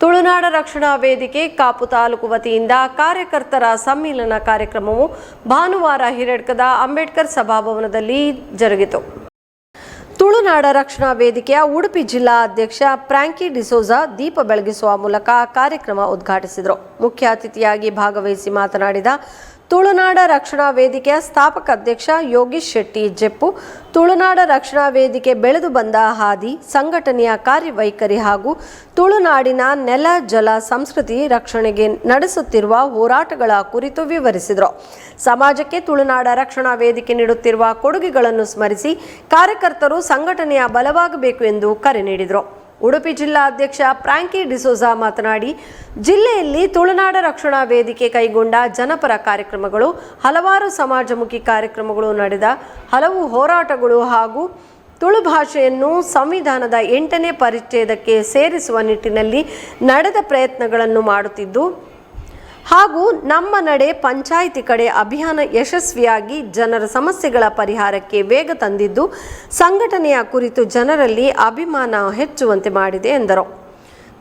ತುಳುನಾಡ ರಕ್ಷಣಾ ವೇದಿಕೆ ಕಾಪು ತಾಲೂಕು ವತಿಯಿಂದ ಕಾರ್ಯಕರ್ತರ ಸಮ್ಮಿಲನ ಕಾರ್ಯಕ್ರಮವು ಭಾನುವಾರ ಹಿರೇಡ್ಕದ ಅಂಬೇಡ್ಕರ್ ಸಭಾಭವನದಲ್ಲಿ ಜರುಗಿತು. ತುಳುನಾಡ ರಕ್ಷಣಾ ವೇದಿಕೆಯ ಉಡುಪಿ ಜಿಲ್ಲಾ ಅಧ್ಯಕ್ಷ ಪ್ರಾಂಕಿ ಡಿಸೋಜಾ ದೀಪ ಬೆಳಗಿಸುವ ಮೂಲಕ ಕಾರ್ಯಕ್ರಮ ಉದ್ಘಾಟಿಸಿದರು. ಮುಖ್ಯ ಅತಿಥಿಯಾಗಿ ಭಾಗವಹಿಸಿ ಮಾತನಾಡಿದ ತುಳುನಾಡ ರಕ್ಷಣಾ ವೇದಿಕೆಯ ಸ್ಥಾಪಕ ಅಧ್ಯಕ್ಷ ಯೋಗೀಶ್ ಶೆಟ್ಟಿ ಜೆಪ್ಪು, ತುಳುನಾಡ ರಕ್ಷಣಾ ವೇದಿಕೆ ಬೆಳೆದು ಬಂದ ಹಾದಿ, ಸಂಘಟನೆಯ ಕಾರ್ಯವೈಖರಿ ಹಾಗೂ ತುಳುನಾಡಿನ ನೆಲ, ಜಲ ಸಂಸ್ಕೃತಿ ರಕ್ಷಣೆಗೆ ನಡೆಸುತ್ತಿರುವ ಹೋರಾಟಗಳ ಕುರಿತು ವಿವರಿಸಿದರು. ಸಮಾಜಕ್ಕೆ ತುಳುನಾಡ ರಕ್ಷಣಾ ವೇದಿಕೆ ನೀಡುತ್ತಿರುವ ಕೊಡುಗೆಗಳನ್ನು ಸ್ಮರಿಸಿ ಕಾರ್ಯಕರ್ತರು ಸಂಘಟನೆಯ ಬಲವಾಗಬೇಕು ಎಂದು ಕರೆ ನೀಡಿದರು. ಉಡುಪಿ ಜಿಲ್ಲಾ ಅಧ್ಯಕ್ಷ ಫ್ರಾಂಕಿ ಡಿಸೋಜಾ ಮಾತನಾಡಿ, ಜಿಲ್ಲೆಯಲ್ಲಿ ತುಳುನಾಡ ರಕ್ಷಣಾ ವೇದಿಕೆ ಕೈಗೊಂಡ ಜನಪರ ಕಾರ್ಯಕ್ರಮಗಳು, ಹಲವಾರು ಸಮಾಜಮುಖಿ ಕಾರ್ಯಕ್ರಮಗಳು ನಡೆದ ಹಲವು ಹೋರಾಟಗಳು ಹಾಗೂ ತುಳು ಭಾಷೆಯನ್ನು ಸಂವಿಧಾನದ ಎಂಟನೇ ಪರಿಚ್ಛೇದಕ್ಕೆ ಸೇರಿಸುವ ನಿಟ್ಟಿನಲ್ಲಿ ನಡೆದ ಪ್ರಯತ್ನಗಳನ್ನು ಮಾಡುತ್ತಿದ್ದು ಹಾಗೂ ನಮ್ಮ ನಡೆ ಪಂಚಾಯಿತಿ ಕಡೆ ಅಭಿಯಾನ ಯಶಸ್ವಿಯಾಗಿ ಜನರ ಸಮಸ್ಯೆಗಳ ಪರಿಹಾರಕ್ಕೆ ವೇಗ ತಂದಿದ್ದು, ಸಂಘಟನೆಯ ಕುರಿತು ಜನರಲ್ಲಿ ಅಭಿಮಾನ ಹೆಚ್ಚುವಂತೆ ಮಾಡಿದೆ ಎಂದರು.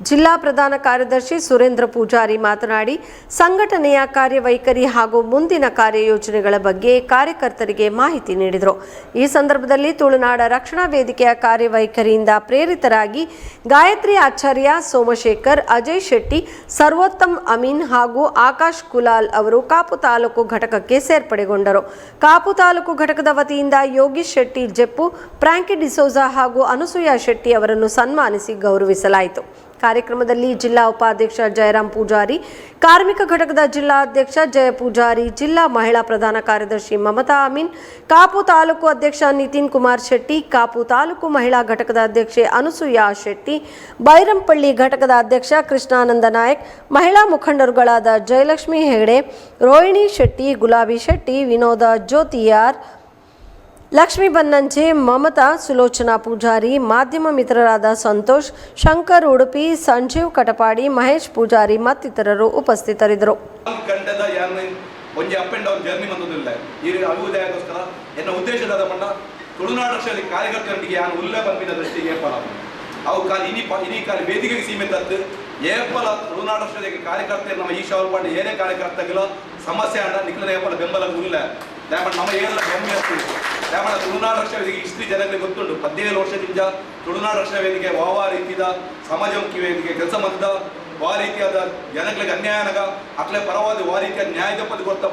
ಜಿಲ್ಲಾ ಪ್ರಧಾನ ಕಾರ್ಯದರ್ಶಿ ಸುರೇಂದ್ರ ಪೂಜಾರಿ ಮಾತನಾಡಿ, ಸಂಘಟನೆಯ ಕಾರ್ಯವೈಖರಿ ಹಾಗೂ ಮುಂದಿನ ಕಾರ್ಯಯೋಜನೆಗಳ ಬಗ್ಗೆ ಕಾರ್ಯಕರ್ತರಿಗೆ ಮಾಹಿತಿ ನೀಡಿದರು. ಈ ಸಂದರ್ಭದಲ್ಲಿ ತುಳುನಾಡ ರಕ್ಷಣಾ ವೇದಿಕೆಯ ಕಾರ್ಯವೈಖರಿಯಿಂದ ಪ್ರೇರಿತರಾಗಿ ಗಾಯತ್ರಿ ಆಚಾರ್ಯ ಸೋಮಶೇಖರ್, ಅಜಯ್ ಶೆಟ್ಟಿ, ಸರ್ವೋತ್ತಮ್ ಅಮೀನ್ ಹಾಗೂ ಆಕಾಶ್ ಕುಲಾಲ್ ಅವರು ಕಾಪು ತಾಲೂಕು ಘಟಕಕ್ಕೆ ಸೇರ್ಪಡೆಗೊಂಡರು. ಕಾಪು ತಾಲೂಕು ಘಟಕದ ವತಿಯಿಂದ ಯೋಗೀಶ್ ಶೆಟ್ಟಿ, ಜೆಪ್ಪು, ಫ್ರಾಂಕಿ ಡಿಸೋಜಾ ಹಾಗೂ ಅನುಸೂಯಾ ಶೆಟ್ಟಿ ಅವರನ್ನು ಸನ್ಮಾನಿಸಿ ಗೌರವಿಸಲಾಯಿತು. ಕಾರ್ಯಕ್ರಮದಲ್ಲಿ ಜಿಲ್ಲಾ ಉಪಾಧ್ಯಕ್ಷ ಜಯರಾಮ್ ಪೂಜಾರಿ, ಕಾರ್ಮಿಕ ಘಟಕದ ಜಿಲ್ಲಾ ಅಧ್ಯಕ್ಷ ಜಯ ಪೂಜಾರಿ, ಜಿಲ್ಲಾ ಮಹಿಳಾ ಪ್ರಧಾನ ಕಾರ್ಯದರ್ಶಿ ಮಮತಾ ಅಮೀನ್, ಕಾಪು ತಾಲೂಕು ಅಧ್ಯಕ್ಷ ನಿತಿನ್ ಕುಮಾರ್ ಶೆಟ್ಟಿ, ಕಾಪು ತಾಲೂಕು ಮಹಿಳಾ ಘಟಕದ ಅಧ್ಯಕ್ಷೆ ಅನುಸೂಯಾ ಶೆಟ್ಟಿ, ಬೈರಂಪಳ್ಳಿ ಘಟಕದ ಅಧ್ಯಕ್ಷ ಕೃಷ್ಣಾನಂದ ನಾಯಕ್, ಮಹಿಳಾ ಮುಖಂಡರುಗಳಾದ ಜಯಲಕ್ಷ್ಮಿ ಹೆಗಡೆ, ರೋಹಿಣಿ ಶೆಟ್ಟಿ, ಗುಲಾಬಿ ಶೆಟ್ಟಿ, ವಿನೋದ ಜ್ಯೋತಿಯಾರ್ ಲಕ್ಷ್ಮೀ ಬನ್ನಂಜೆ ಮಮತಾ ಸುಲೋಚನಾ ಪೂಜಾರಿ, ಮಾಧ್ಯಮ ಮಿತ್ರರಾದ ಸಂತೋಷ್, ಶಂಕರ್ ಉಡುಪಿ, ಸಂಜೀವ್ ಕಟಪಾಡಿ, ಮಹೇಶ್ ಪೂಜಾರಿ ಮತ್ತಿತರರು ಉಪಸ್ಥಿತರಿದ್ದರು. ಒಂಜಿ ಅಪ್ ಅಂಡ್ ಡೌನ್ ಜರ್ನಿ ಬಂದದಿಲ್ಲ ಈ ಅಭಿವೃದ್ಧಿಗೋಸ್ಕರ ಎನ್ನ ಉದ್ದೇಶದ ಪಂಡ ತುಳುನಾಡು ರಕ್ಷಣೆ ಕಾರ್ಯಕರ್ತರಿಗೆ ಯಾನು ಉಲ್ಲೆ ಬಂದಿನ ದೃಷ್ಟಿಗೆ ಏರ್ಪಾಡ ಅವು ಕಾಲಿ ಇನಿ ಇನಿ ಕಾಲ ವೇದಿಕೆಗೆ ಸೀಮಿತ ಅತ್ತು ಏಪಲ ತುಳುನಾಡು ರಕ್ಷಣೆ ಕಾರ್ಯಕರ್ತರು ನಮ್ಮ ಈ ಶಾವರ್ ಪಾಂಡೆ ಏನೇ ಕಾರ್ಯಕರ್ತಗಳ ಸಮಸ್ಯೆ ಅಂಡ ನಿಖಿಲ ಏಪಲ ಬೆಂಬಲ ಉಲ್ಲ. ದಾಮಣ ನಮ್ಮ ಏನೆಲ್ಲ ಹೆಮ್ಮೆ ದಯಮಾಡಿ ತುಳುನಾಡು ರಕ್ಷಣಾ ವೇದಿಕೆ ಇಷ್ಟು ಜನಗಳಿಗೆ ಗೊತ್ತುಂಟು. ಹದಿನೇಳು ವರ್ಷದಿಂದ ತುಳುನಾಡು ರಕ್ಷಣಾ ವೇದಿಕೆ ವಾವಾ ರೀತಿಯ ಸಮಾಜಮುಖಿ ವೇದಿಕೆ, ಕೆಲಸ ಮಾಡಿದ ವಾ ರೀತಿಯಾದ ಜನಗಳಿಗೆ ಅನ್ಯಾಯನಗ ಅಕ್ಲೆ ಪರವಾದ ರೀತಿಯ ನ್ಯಾಯದ ಪದ ಗೊತ್ತಾ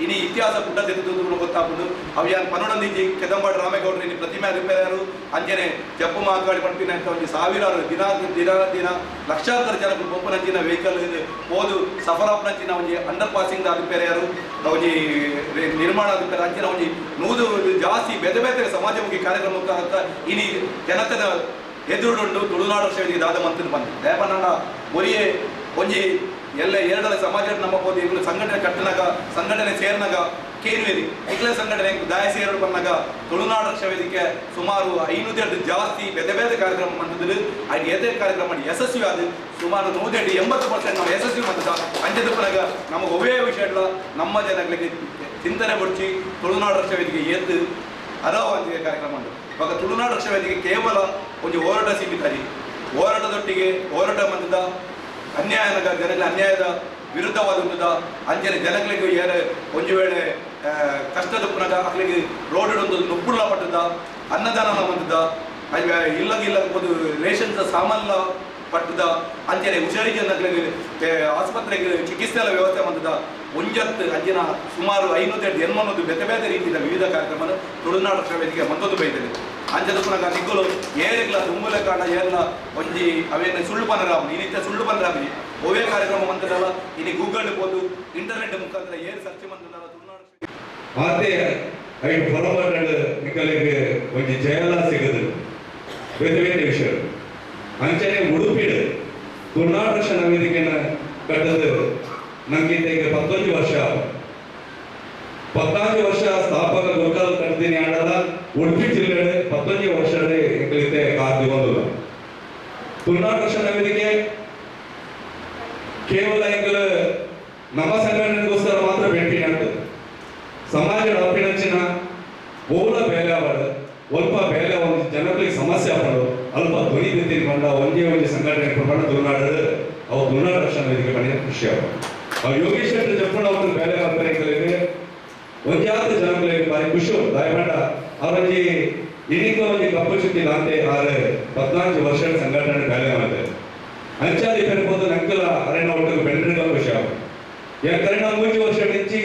ಇನಿ ಇತಿಹಾಸ ಪುಟ್ಟ ತೆಗೆದು ಗೊತ್ತಾಗ್ಬಿಟ್ಟು ಅವು ಯಾನ್ ಕೆದಂಬಾಡಿ ಕೆದಂಬಾಡು ರಾಮೇಗೌಡರು ಇನ್ನು ಪ್ರತಿಮೆ ಅರಿಪೆಯಾರು ಅಂಜನೆ, ಜಪ್ಪು ಮಾತಾಡಿ ಪಂಪಿನ ಒಂದು ಸಾವಿರಾರು ದಿನ ದಿನ ದಿನ, ಲಕ್ಷಾಂತರ ಜನಗಳು ನಂಚಿನ ವೆಹಿಕಲ್ ಹೋದು ಸಫಲಾಪನಂಚಿನ ಒಂದು ಅಂಡರ್ ಪಾಸಿಂಗ್ ರಿಪೇರ್ ಅವನಿ ನಿರ್ಮಾಣ ರಿಪೇರ್ ಅಂಚಿನ ಒಂಜಿ ನೂದು ಜಾಸ್ತಿ ಬೇರೆ ಬೇರೆ ಸಮಾಜಮುಖಿ ಕಾರ್ಯಕ್ರಮ ಇನಿ ಜನತೆದ ಎದುರುಂಡು ತುಳುನಾಡು ಶೈಲಿ ದಾದ ಮಂತ್ರಿ ಬಂದು ದೇಪನಣ್ಣ ಒರಿಯೇ ಒಂಜಿ, ಎಲ್ಲ ಎರಡರ ಸಮಾಜ ನಮ್ಮ ಹೋದ ಸಂಘಟನೆ ಕಟ್ಟನಾಗ, ಸಂಘಟನೆ ಸೇರಿನಾಗ ಕೇನುವೇರಿ ಇಕ್ಲೆ ಸಂಘಟನೆ ದಾಯ ಸೇರಲು ಬಂದಾಗ ತುಳುನಾಡು ಶೈಲಿಗೆ ಸುಮಾರು ಐನೂರು ಜಾಸ್ತಿ ಬೇರೆ ಬೇರೆ ಕಾರ್ಯಕ್ರಮ ಮಾಡಿದ್ರು ಅದು ಎದೆ ಕಾರ್ಯಕ್ರಮ ಯಶಸ್ವಿ ಆದ ಸುಮಾರು ನೂತೆರಡು ಎಂಬತ್ತು ಪರ್ಸೆಂಟ್ ನಾವು ಯಶಸ್ವಿ ಮಾಡಿದ ಅಂಜದ ಪುನಗ ನಮಗೆ ಒವೇ ವಿಷಯ ಇಲ್ಲ. ನಮ್ಮ ಜನಗಳಿಗೆ ಚಿಂತನೆ ಬಡ್ಚಿ ತುಳುನಾಡು ಶೈಲಿಗೆ ಎದ್ದು ಅಂತ ಕಾರ್ಯಕ್ರಮ ಉಂಟು ಇವಾಗ ತುಳುನಾಡು ರಕ್ಷಣಾ ವೇದಿಕೆ ಕೇವಲ ಒಂದು ಹೋರಾಟ ಸೀಮಿತ ರೀ ಹೋರಾಟದೊಟ್ಟಿಗೆ ಹೋರಾಟ ಮಂದಿದ ಅನ್ಯಾಯ ಜನಗಳ ಅನ್ಯಾಯದ ವಿರುದ್ಧವಾದ ಅಂಜನೆ ಜನಗಳಿಗೆ ಏರೆ ಒಂದು ವೇಳೆ ಕಷ್ಟದ ಪುನಃ ಅಕ್ಲಿಗೆ ರೋಡ್ ಒಂದು ನುಪ್ಪುಳ್ಳ ಪಟ್ಟದ ಅನ್ನದಾನ ಇಲ್ಲದಿಲ್ಲ ಇಲ್ಲದ ಇಲ್ಲ ಒಂದು ರೇಷನ್ಸ್ ಸಾಮಾನ್ಯ ಪಟ್ಟದ ಅಂಚನೆ ಹುಷಾರಿ ಜನಗಳಿಗೆ ಆ, ಆಸ್ಪತ್ರೆಗೆ ಚಿಕಿತ್ಸೆ ಎಲ್ಲ ವ್ಯವಸ್ಥೆ ಬಂದಿದ್ದ ಒಂಜತ್ತು ಅಂಜಿನ ಸುಮಾರು ಐನೂತ್ತೆಂಟು ಎನ್ಮನ್ನೊಂದು ಬೇತೆ ಬೇತೆ ರೀತಿಯ ವಿವಿಧ ಕಾರ್ಯಕ್ರಮ ತುಳುನಾಡು ವೇದಿಕೆ ಮತ್ತೊಂದು ಬೈತದೆ ಅಂಚದ ಪುನಃ ನಿಗ್ಗಲು ಏರಿಗಳ ತುಂಬಲ ಕಾರಣ ಏರ್ಲ ಒಂಜಿ ಅವೇನ ಸುಳ್ಳು ಪನರಾಮ್ ಈ ನಿತ್ಯ ಸುಳ್ಳು ಪನರಾಮಿ ಒವೇ ಕಾರ್ಯಕ್ರಮ ಮಂತದಲ್ಲ ಇನಿ ಗೂಗಲ್ ಹೋದು ಇಂಟರ್ನೆಟ್ ಮುಖಾಂತರ ಏರ್ ಸರ್ಚ್ ಮಂತದಲ್ಲ ತುಳುನಾಡು ಐ ಐದು ಹೊರಬರಲು ನಿಕಲಿಗೆ ಒಂದು ಜಯಲ ಸಿಗದು. ಬೇರೆ ಬೇರೆ ವಿಷಯ ಅಂಚನೆ ಉಡುಪಿಡು ತುಳುನಾಡು ವೇದಿಕೆಯನ್ನು ಕಟ್ಟದು ನಮ್ಗಿಂತ ಈಗ ಪತ್ತೊಂದು ವರ್ಷ ಪತ್ತಾಂಜು ವರ್ಷ ಸ್ಥಾಪಕ ಗುರುಕಾಲ ಕಟ್ತೀನಿ ಆಡಲ್ಲ ಉಡುಪಿ ಜಿಲ್ಲೆ ಪತ್ತೊಂದು ವರ್ಷ ನಿಕಲಿತೆ ಕಾದು ಬಂದಿಲ್ಲ ತುಳುನಾಡು ರಕ್ಷಣ ವೇದಿಕೆ ಕೇವಲ ಈಗ ನಮ್ಮ ಸಂಘಟನೆಗೋಸ್ಕರ ಮಾತ್ರ ಭೇಟಿ ಆಗ್ತದೆ ಸಮಾಜ ಅಪ್ಪಿನಂಚಿನ ಓಲ ಬೇಲೆ ಆವಾಡು ಒಲ್ಪ ಬೇಲೆ ಒಂದು ಜನಗಳಿಗೆ ಸಮಸ್ಯೆ ಆಪಡು ಅಲ್ಪ ಧ್ವನಿ ತಿಂತೀನಿ ಬಂದ ಒಂದೇ ಒಂದು ಸಂಘಟನೆ ಪ್ರಮಾಣ ತುಳುನಾಡು ಖುಷಿ ಅವರು ಅವ್ರು ಯೋಗೇಶ್ ಶೆಟ್ಟರ್ ಜಪ್ಪಣ ಅವ್ರ ಬೇಲೆ ಬರ್ತಾರೆ ಒಂದ್ಯಾತ ಜನಗಳಿಗೆ ಬಾರಿ ಖುಷಿ ದಯಮಾಡ ಅವರಲ್ಲಿ ಇನ್ನಿಂದ ಒಂದು ಕಪ್ಪು ಚುಕ್ಕಿ ದಾಂತೆ ಆರು ಪದ್ನಾಲ್ಕು ವರ್ಷಗಳ ಸಂಘಟನೆ ಬೇಲೆ ಮಾಡಿದೆ ಅಂಚಾದಿ ಪೆರ್ಬೋದು ನಂಕಲ ಅರಣ್ಯ ಒಟ್ಟು ಬೆಂಡ್ರಿಗ ಖುಷಿ ಅವರು ಯಾಕಂದ್ರೆ ಮೂರು ವರ್ಷ ನಿಂಚಿ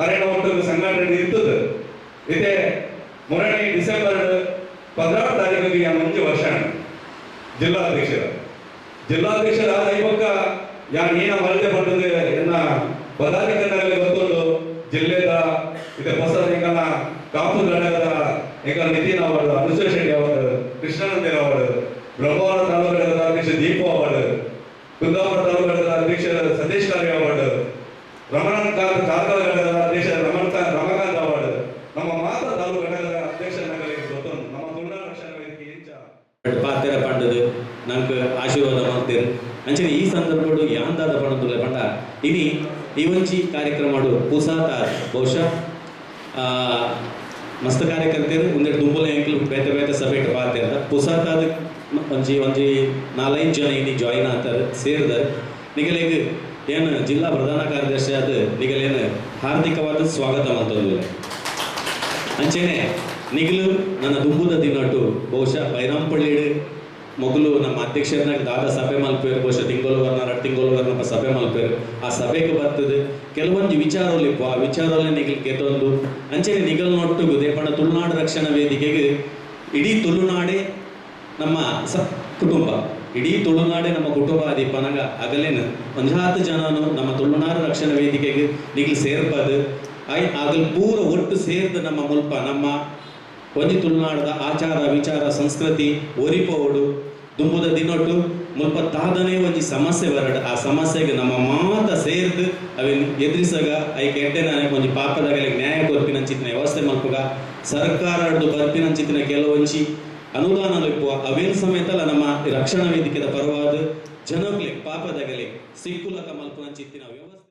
ಅರಣ್ಯ ಒಟ್ಟಿಗೆ ಸಂಘಟನೆ ಇರ್ತದೆ ಇದೆ ಮೊರನೇ ಡಿಸೆಂಬರ್ ಪದಿನಾರು ತಾರೀಕಿಗೆ ಯಾ ಮುಂಚೆ ವರ್ಷ ಜಿಲ್ಲಾಧ್ಯಕ್ಷರ. ಜಿಲ್ಲಾಧ್ಯಕ್ಷರ ಇವಾಗ ಯಾ ಏನ ಮರದೆ ಬಂದದೆ ಎನ್ನ ಪದಾಧಿಕಾರಿಗಳಿಗೆ ಗೊತ್ತುಂಡು ಜಿಲ್ಲೆದ ಇದೆ ಹೊಸ ಎಂಕನ ಕಾಪು ಘಟಕದ ಎಂಕನ ನಿತಿನ್ ಅವರು ಅನುಸೂಯ ಶೆಟ್ಟಿ ಅವಾರ್ಡ್ ಕೃಷ್ಣಾನಂದರ್ ಅವಾರ್ಡ್ ಬ್ರಹ್ಮಾವರ ತಾಲೂಕು ಅಧ್ಯಕ್ಷ ದೀಪು ಅವರು ಕುಂದಾಪುರ ತಾಲೂಕು ಘಟಕದ ಅಧ್ಯಕ್ಷ ಸತೀಶ್ ಕಾರ್ಯ ಅವಾರ್ಡ್ ರಮಣಕಾಂತ್ ಕಾರ್ಕಳ ಘಟಕದ ಅಧ್ಯಕ್ಷ ರಮಣಕಾಂತ್ ರಮಕಾಂತ್ ಅವಾರ್ಡ್ ನಮ್ಮ ಮಾತಾ ತಾಲೂಕು ಘಟಕದ ಅಧ್ಯಕ್ಷ ನಗರಿಗೆ ಗೊತ್ತುಂಟು ನಮ್ಮ ತುಳುನಾಡು ರಕ್ಷಣಾ ವೇದಿಕೆ ಇಂಚ ಪಾತೆರ ನಂಗೆ ಆಶೀರ್ವಾದ ಮಾಡ್ತೀರಿ. ಅಂಚನೆ ಈ ಸಂದರ್ಭಡು ಯಾಂದಾದ ಪಣದುಲೆ ಪಂಡ ಇನಿ ಈ ಒಂಜಿ ಕಾರ್ಯಕ್ರಮಡು ಪುಸಾತ, ಬಹುಶಃ ಮಸ್ತ್ ಕಾರ್ಯಕರ್ತರು. ಒಂದೆರಡು ದುಂಬಲ ಎಂಕ್ಲು ಬೇತೆ ಬೇತೆ ಸಭೆಟ್ ಅಂತ. ಪುಸಾತಾದ ಒಂಜಿ ಒಂಜಿ ನಾಲ್ಕೈದು ಜನ ಇಲ್ಲಿ ಜಾಯಿನ್ ಆಗ್ತಾರೆ, ಸೇರಿದಾರೆ. ನಿಗಲೇಗ ಏನು ಜಿಲ್ಲಾ ಪ್ರಧಾನ ಕಾರ್ಯದರ್ಶಿ ಆದ ನಿಗಲೇನು ಹಾರ್ದಿಕವಾದ ಸ್ವಾಗತ ಮಂತಂದು ಅಂಚೆನೆ, ನಿಗಲು ನನ್ನ ದುಂಬುದ ದಿನಟು ಬಹುಶಃ, ಬೈರಾಂಪಳ್ಳಿ ಮೊದಲು ನಮ್ಮ ಅಧ್ಯಕ್ಷರನ್ನಾಗಿ ದಾದ ಸಭೆ ಮಲ್ಪೇರು, ಬಹುಶಃ ತಿಂಗಳವರ್ನ ಎರಡು ತಿಂಗಳವರ್ನ ಸಭೆ ಮಲ್ಪೇರು. ಆ ಸಭೆಗೆ ಬರ್ತದೆ. ಕೆಲವೊಂದು ವಿಚಾರಗಳು ಆ ವಿಚಾರಗಳೇ ನಿಗಲ್ ಗೆದ್ದೊಂದು ಅಂಚನೆ ನಿಗಲ್ ನೋಟ್ಟು ದೇಪಣ ತುಳುನಾಡು ರಕ್ಷಣಾ ವೇದಿಕೆಗೆ ಇಡೀ ತುಳುನಾಡೇ ನಮ್ಮ ಸ, ಕುಟುಂಬ. ಇಡೀ ತುಳುನಾಡೇ ನಮ್ಮ ಕುಟುಂಬ ಆದಿ ಅಗಲೇನು ಒಂದು ಹತ್ತು ಜನನು ನಮ್ಮ ತುಳುನಾಡು ರಕ್ಷಣಾ ವೇದಿಕೆಗೆ ನಿಗಲ್ ಸೇರ್ಪದು. ಐ ಆಗಲ್ ಪೂರ ಒಟ್ಟು ಸೇರ್ದು ನಮ್ಮ ಮುಲ್ಪ ನಮ್ಮ ಒಂದು ತುಳುನಾಡದ ಆಚಾರ, ವಿಚಾರ, ಸಂಸ್ಕೃತಿ, ಒರಿಪೋಡು. ತುಂಬುದ ದಿನೊಟ್ಟು ಮುಲ್ಪ ತಾದನೇ ಒಂಜಿ ಸಮಸ್ಯೆ ಬರಡ. ಆ ಸಮಸ್ಯೆಗೆ ನಮ್ಮ ಮಾತ ಸೇರ್ದು ಅವಿನ ಎದುರಿಸಾಗ ಐ ಕೆಟ್ಟೆ ನಾನೇ ಒಂಜಿ ಪಾಪದಾಗಲಿಗೆ ನ್ಯಾಯ ಕೊರ್ಪಿನಂಚಿತ್ತಿನ ವ್ಯವಸ್ಥೆ ಮಲ್ಪುಗ ಸರ್ಕಾರದ್ದು ಬರ್ಪಿನಂಚಿತ್ತಿನ ಕೆಲವೊಂಜಿ ಅನುದಾನ ಇಪ್ಪುವ. ಅವೇನ್ ಸಮೇತಲ ನಮ್ಮ ರಕ್ಷಣಾ ವೇದಿಕೆದ ಪರವಾದ ಜನಕ್ಕೆ ಪಾಪದಾಗಲಿ ಸಿಕ್ಕುಲಕ ಮಲ್ಪುನಂಚಿತ್ತಿನ ವ್ಯವಸ್ಥೆ.